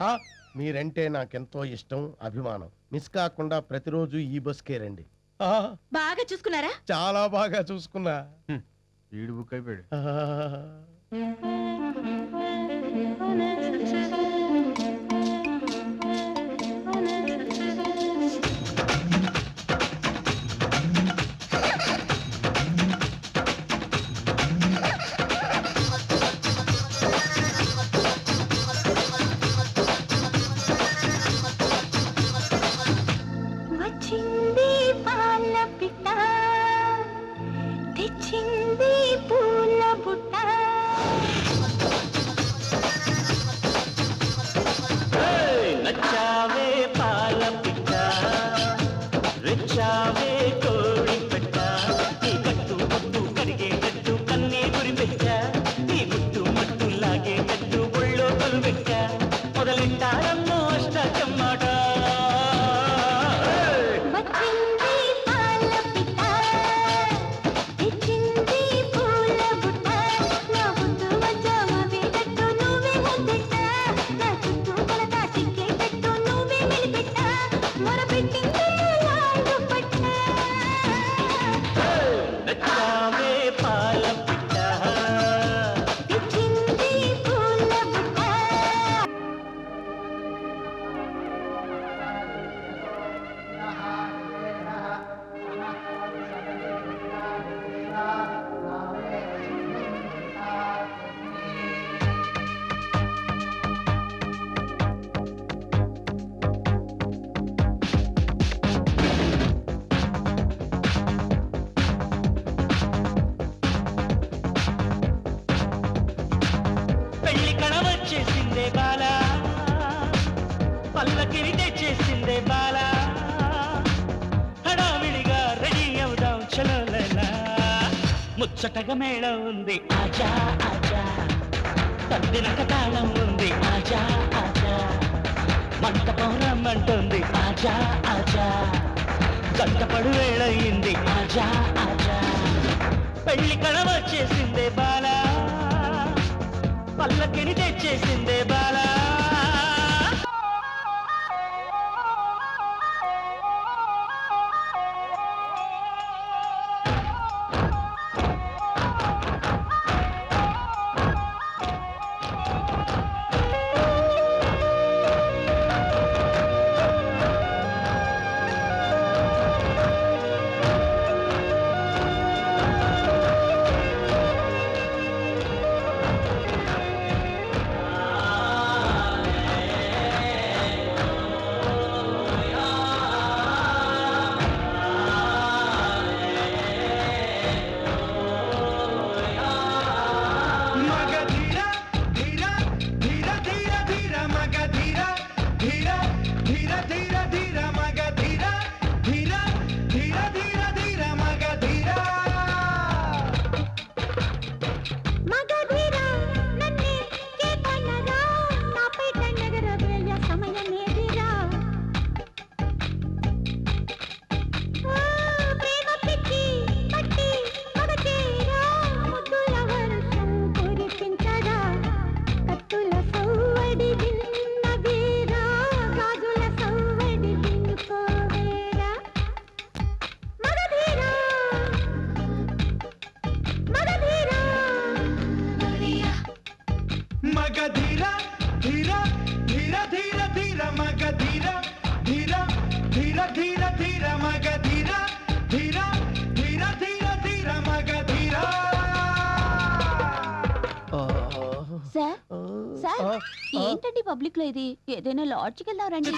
ఆ, మీరంటే నాకెంతో ఇష్టం అభిమానం. మిస్ కాకుండా ప్రతిరోజు ఈ బస్కే రండి. ఆ, బాగా చూసుకున్నారా? చాలా బాగా చూసుకున్నా. వీడు బుక్ అయిపోయాడు. করবেন వచ్చేసిందే బాల. పల్లకిని తెచ్చేసిందే బాల. హడావిడిగా రెడీ అవుదాం చలో ముచ్చటగా మేళ ఉంది. ఆజా ఆజా. తద్దినక తాళం ఉంది. ఆజా ఆజా. మంటపం రమ్మంటుంది. ఆజా ఆజా. గంటపడు వేళయింది. ఆజా ఆజా. పెళ్ళి కళ వచ్చేసిందే బాలా. ధీర ధీర ధీర మగ ధీర ధీర ధీర ధీర ధీర మగ ధీర ఆ, సార్ సార్. ఏంటండి పబ్లిక్లో ఇది? ఏదైనా లాడ్జ్కి వెళ్దాం రండి.